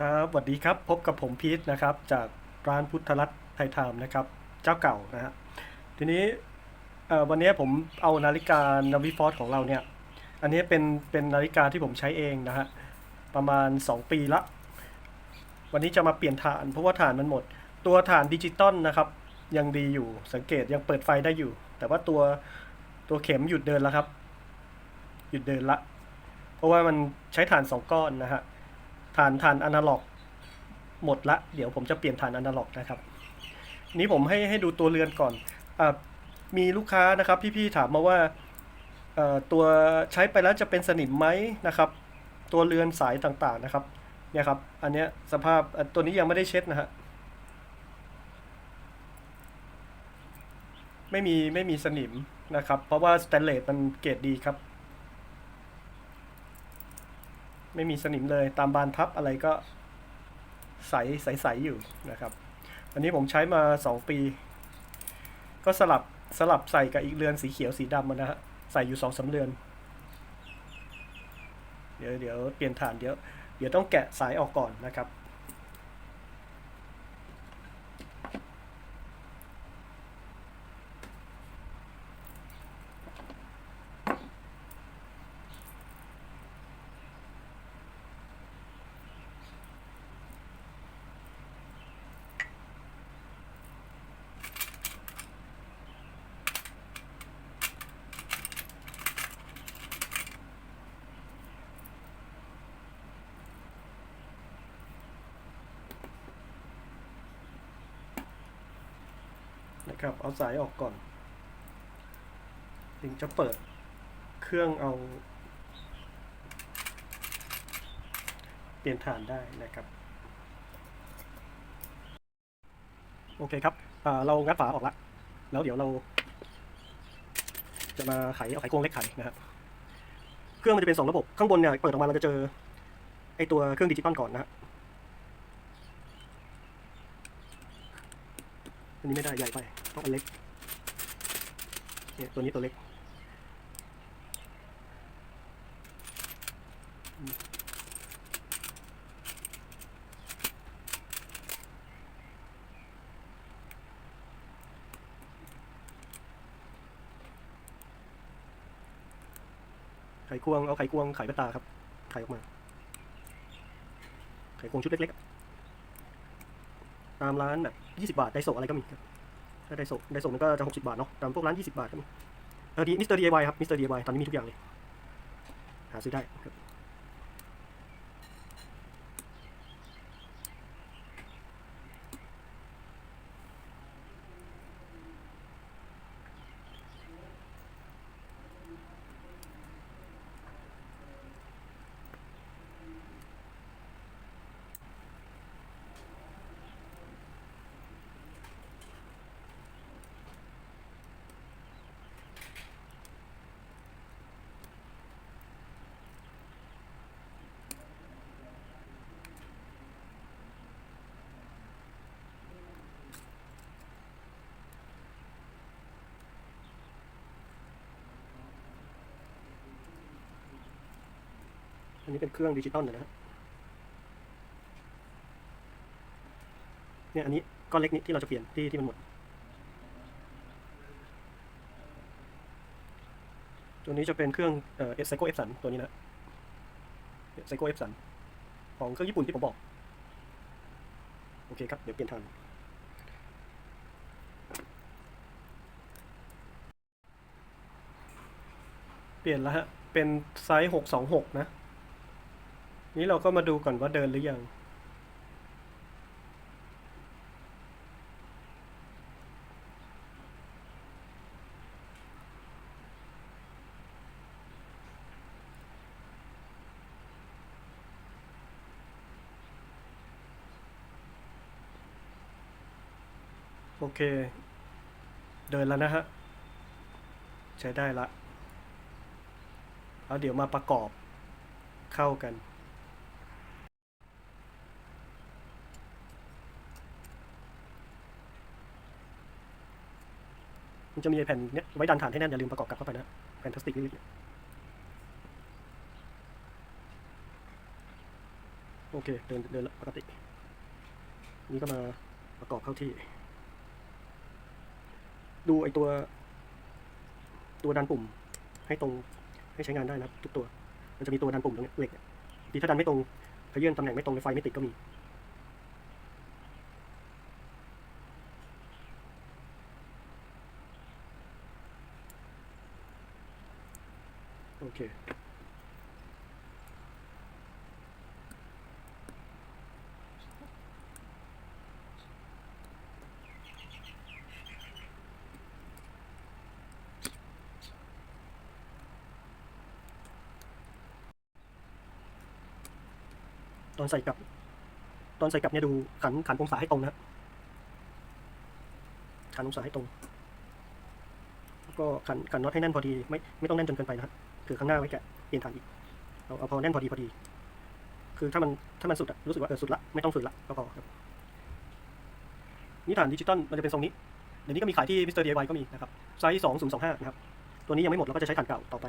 ครับสวัสดีครับพบกับผมพีทนะครับ จากร้านพุทธรัตน์ไทยไทม์นะครับ เจ้าเก่านะฮะทีนี้วันนี้ผมเอานาฬิกานาวิฟอร์ของเราเนี่ย อันนี้เป็นเป็นนาฬิกาที่ผมใช้เองนะฮะประมาณ 2 ปีละ วันนี้จะมาเปลี่ยนฐานเพราะว่าฐานมันหมด ตัวฐานดิจิตอลนะครับ ยังดีอยู่สังเกตยังเปิดไฟได้อยู่ แต่ว่าตัวตัวเข็มหยุดเดินแล้วครับ หยุดเดินละ เพราะว่ามันใช้ฐานสองก้อนนะฮะ ฐานฐานอนาล็อก หมดละ เดี๋ยวผมจะเปลี่ยนฐานอนาล็อกนะครับ นี้ผมให้ให้ดูตัวเรือนก่อนอมีลูกค้านะครับ พี่ๆถามมาว่าตัวใช้ไปแล้วจะเป็นสนิมไหมนะครับ ตัวเรือนสายต่างๆนะครับเนี่ยครับ อันเนี้ยสภาพตัวนี้ยังไม่ได้เช็ดนะฮะไม่มีไม่มีสนิมนะครับ เพราะว่าสแตนเลสมันเกรดดีครับ ไม่มีสนิมเลยตามบานพับอะไรก็ใสใสๆอยู่นะครับ อันนี้ผมใช้มา 2 ปี ก็สลับสลับใส่กับอีกเรือนสีเขียวสีดำนะฮะใส่อยู่สองสาเรือน เดี๋ยวเดี๋ยวเปลี่ยนฐานเดี๋ยวเดี๋ยวต้องแกะสายออกก่อนนะครับ นะครับ เอาสายออกก่อนถึงจะเปิดเครื่องเอา เปลี่ยนฐานได้นะครับ โอเคครับเรางัดฝาออกละ แล้วเดี๋ยวเรา จะมาไขเอาไขควงเล็กไขนะครับเครื่องมันจะเป็นสองระบบ ข้างบนเนี่ยเปิดออกมาเราจะเจอไอตัวเครื่องดิจิตอลก่อนนะฮะ อันนี้ไม่ได้ใหญ่ไปต้องอันเล็กเนี่ยตัวนี้ตัวเล็กไขควงเอาไขควงไขเป็นตาครับไขออกมา ไขควงชุดเล็กๆ ตามร้านแบบยี่สิบาทไดโซอะไรก็มีครับถ้าไดโซไดโซมันก็จะหกสิบาทเนาะตามพวกร้านยี่สิบาทก็มีเออดีมิสเตอร์ดีไอวครับมิสเตอร์ดีไอวตอนนี้มีทุกอย่างเลย หาซื้อได้ครับ อันนี้เป็นเครื่องดิจิตอลนะฮะเนี่ยอันนี้ก้อนเล็กนี้ที่เราจะเปลี่ยนที่ที่มันหมด ตัวนี้จะเป็นเครื่องเอ่อไซโก้เอฟสันตัวนี้นะไซโก้เอฟสันของเครื่องญี่ปุ่นที่ผมบอก โอเคครับ เดี๋ยวเปลี่ยนทางเปลี่ยนแล้วฮะ เป็นไซส์หกสองหกนะ นี้เราก็มาดูก่อนว่าเดินหรือยัง โอเค เดินแล้วนะฮะ ใช้ได้ละแล้วเดี๋ยวมาประกอบเข้ากัน มันจะมีไอ้แผ่นเนี้ยไว้ดันฐานให้แน่นอย่าลืมประกอบกลับเข้าไปนะแผ่นพลาสติกนี่โอเคเดินเดินปกติ นี่ก็มาประกอบเข้าที่ ดูไอตัว ตัวดันปุ่มให้ตรงให้ใช้งานได้นะทุกตัว มันจะมีตัวดันปุ่มตรงนี้เหล็กเนี่ยบางทีถ้าดันไม่ตรงขยื่นตำแหน่งไม่ตรงไฟไม่ติดก็มี โอเคตอนใส่กลับ ตอนใส่กลับเนี่ยดูขันขันองศาให้ตรงนะขันองศาให้ตรงแล้วก็ขันขันน็อตให้แน่นพอดี ไม่ไม่ต้องแน่นจนเกินไปนะฮะ คือข้างหน้าไว้แกะเปลี่ยนฐานอีกเอาเอาพอแน่นพอดีพอดี คือถ้ามันถ้ามันสุดอะรู้สึกว่าเออสุดละไม่ต้องฝืนละก็พอครับนี่ฐานดิจิตอลมันจะเป็นทรงนี้ เดี๋ยวนี้ก็มีขายที่มิสเตอร์ดีไวก็มีนะครับไซส์สองศูนย์สองห้านะครับ ตัวนี้ยังไม่หมดเราก็จะใช้ฐานเก่าต่อไป